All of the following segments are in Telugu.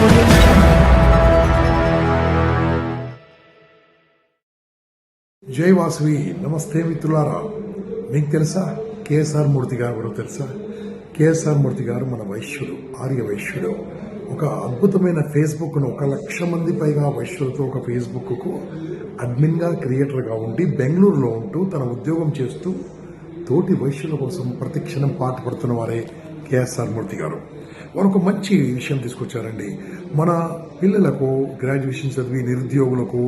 జై వాసవి నమస్తే మిత్రులారా. మీకు తెలుసా? కేఎస్ఆర్ మూర్తి గారు కూడా తెలుసా? కేఎస్ఆర్ మూర్తి గారు మన వైశ్యుడు ఆర్య వైశ్యుడు. ఒక అద్భుతమైన ఫేస్బుక్ను ఒక లక్ష మంది పైగా వైశ్యులతో ఒక ఫేస్బుక్కు అడ్మిన్గా క్రియేటర్గా ఉండి బెంగళూరులో ఉంటూ తన ఉద్యోగం చేస్తూ తోటి వైశ్యుల కోసం ప్రతిక్షణం పాటుపడుతున్న వారే కేఎస్ఆర్ మూర్తి గారు. వారు ఒక మంచి విషయం తీసుకొచ్చారండి. మన పిల్లలకు గ్రాడ్యుయేషన్ చదివి నిరుద్యోగులకు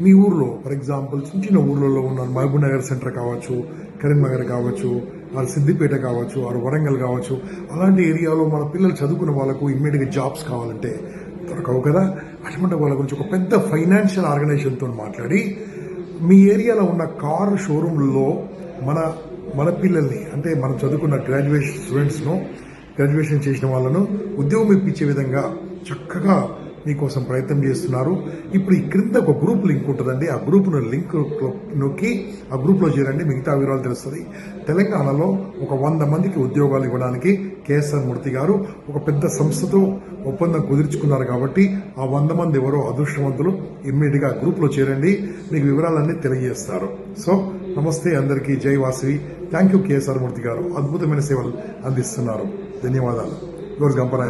మీ ఊర్లో ఫర్ ఎగ్జాంపుల్ చిన్న చిన్న ఊర్లలో ఉన్న మహబూబ్ నగర్ సెంటర్ కావచ్చు కరీంనగర్ కావచ్చు ఆరు సిద్దిపేట కావచ్చు ఆరు వరంగల్ కావచ్చు అలాంటి ఏరియాలో మన పిల్లలు చదువుకున్న వాళ్ళకు ఇమ్మీడియట్గా జాబ్స్ కావాలంటే దొరకవు కదా? అటువంటి వాళ్ళ గురించి ఒక పెద్ద ఫైనాన్షియల్ ఆర్గనైజేషన్తో మాట్లాడి మీ ఏరియాలో ఉన్న కార్ షోరూంలో మన మన పిల్లల్ని అంటే మనం చదువుకున్న గ్రాడ్యుయేషన్ స్టూడెంట్స్ను గ్రాడ్యుయేషన్ చేసిన వాళ్ళను ఉద్యోగం ఇప్పించే విధంగా చక్కగా మీకోసం ప్రయత్నం చేస్తున్నారు. ఇప్పుడు ఈ క్రింద ఒక గ్రూప్ లింక్ ఉంటుందండి. ఆ గ్రూప్ను లింక్ నొక్కి ఆ గ్రూప్లో చేరండి. మిగతా వివరాలు తెలుస్తుంది. తెలంగాణలో ఒక వంద మందికి ఉద్యోగాలు ఇవ్వడానికి కేఎస్ఆర్ మూర్తి గారు ఒక పెద్ద సంస్థతో ఒప్పందం కుదుర్చుకున్నారు కాబట్టి ఆ వంద మంది ఎవరో అదృష్టవంతులు ఇమ్మీడియట్గా గ్రూప్లో చేరండి. మీకు వివరాలన్నీ తెలియజేస్తారు. సో నమస్తే అందరికీ. జై Vasavi. Thank you K S R Murthy garu. అద్భుతమైన సేవలు అందిస్తున్నారు. ధన్యవాదాలు యువర్ గంపరాయ్